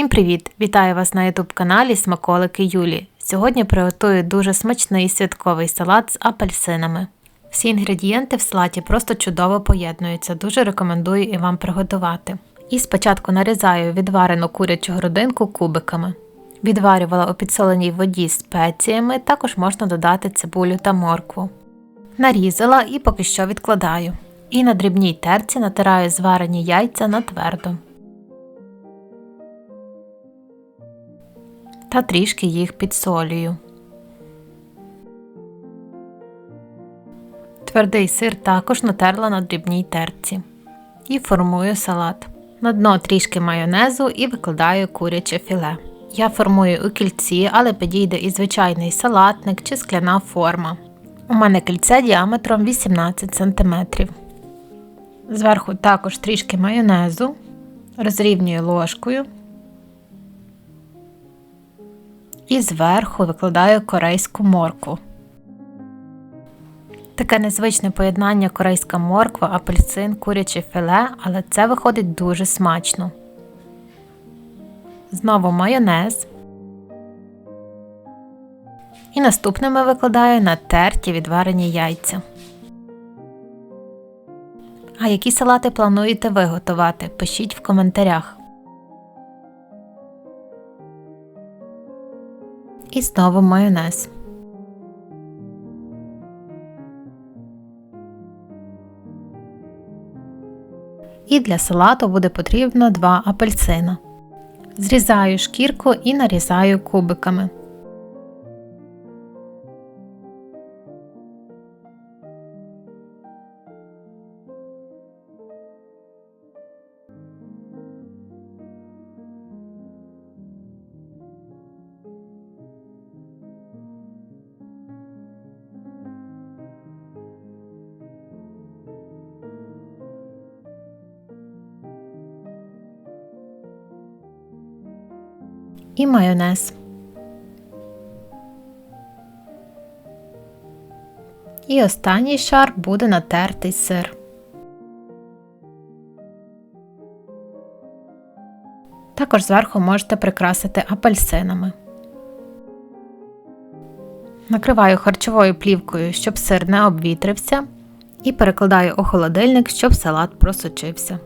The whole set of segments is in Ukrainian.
Всім привіт! Вітаю вас на youtube каналі Смаколики Юлі. Сьогодні приготую дуже смачний святковий салат з апельсинами. Всі інгредієнти в салаті просто чудово поєднуються, дуже рекомендую і вам приготувати. І спочатку нарізаю відварену курячу грудинку кубиками. Відварювала у підсоленій воді спеціями, також можна додати цибулю та моркву. Нарізала і поки що відкладаю. І на дрібній терці натираю зварені яйця на твердо. Та трішки їх підсолюю. Твердий сир також натерла на дрібній терці. І формую салат. На дно трішки майонезу і викладаю куряче філе. Я формую у кільці, але підійде і звичайний салатник чи скляна форма. У мене кільце діаметром 18 см. Зверху також трішки майонезу, розрівнюю ложкою і зверху викладаю корейську моркву. Таке незвичне поєднання корейська морква, апельсин, куряче філе, але це виходить дуже смачно. Знову майонез. І наступними викладаю на терті відварені яйця. А які салати плануєте виготувати? Пишіть в коментарях. І знову майонез. І для салату буде потрібно 2 апельсина. Зрізаю шкірку і нарізаю кубиками. І майонез. І останній шар буде натертий сир. Також зверху можете прикрасити апельсинами. Накриваю харчовою плівкою, щоб сир не обвітрився, і перекладаю у холодильник, щоб салат просочився.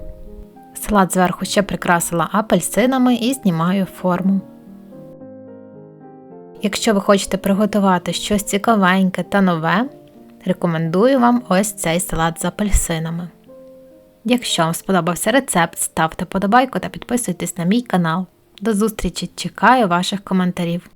Салат зверху ще прикрасила апельсинами і знімаю форму. Якщо ви хочете приготувати щось цікавеньке та нове, рекомендую вам ось цей салат з апельсинами. Якщо вам сподобався рецепт, ставте подобайку та підписуйтесь на мій канал. До зустрічі! Чекаю ваших коментарів.